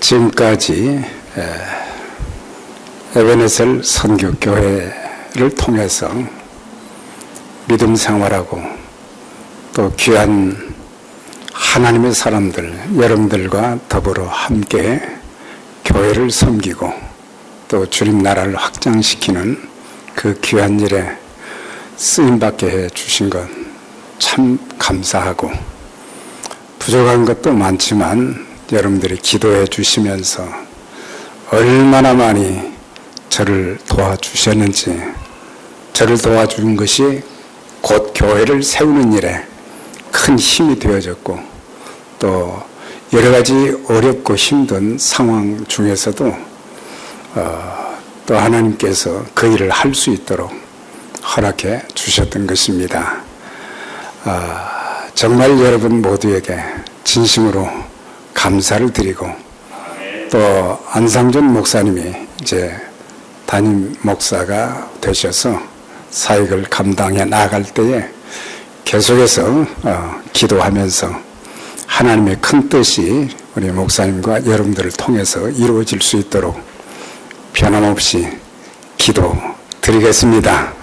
지금까지 에, 에베네셀 선교교회를 통해서 믿음 생활하고 또 귀한 하나님의 사람들, 여러분들과 더불어 함께 교회를 섬기고 또 주님 나라를 확장시키는 그 귀한 일에 쓰임받게 해 주신 것 참 감사하고 부족한 것도 많지만 여러분들이 기도해 주시면서 얼마나 많이 저를 도와주셨는지 저를 도와준 것이 곧 교회를 세우는 일에 큰 힘이 되어졌고 또 여러 가지 어렵고 힘든 상황 중에서도 어, 또 하나님께서 그 일을 할 수 있도록 허락해 주셨던 것입니다. 아, 정말 여러분 모두에게 진심으로 감사를 드리고 또 안상준 목사님이 이제 담임 목사가 되셔서 사역을 감당해 나갈 때에 계속해서 어, 기도하면서 하나님의 큰 뜻이 우리 목사님과 여러분들을 통해서 이루어질 수 있도록 변함없이 기도 드리겠습니다.